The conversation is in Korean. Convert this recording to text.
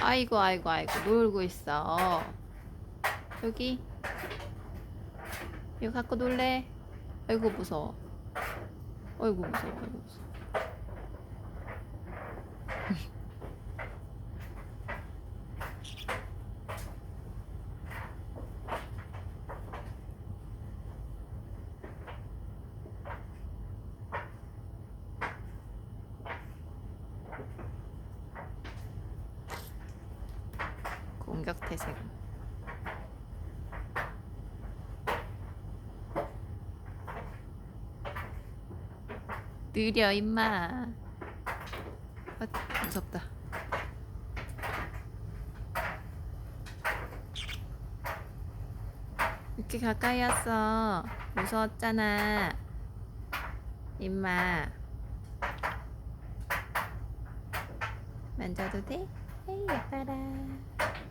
아이고 아이고 아이고 놀고 있어. 여기 이거 갖고 놀래. 아이고 무서워. 아이고 무서워. 아이고 무서워. 공격 태세. 느려 임마. 아, 무섭다. 이렇게 가까이 왔어. 무서웠잖아. 임마. 만져도 돼? 에이, 예뻐라.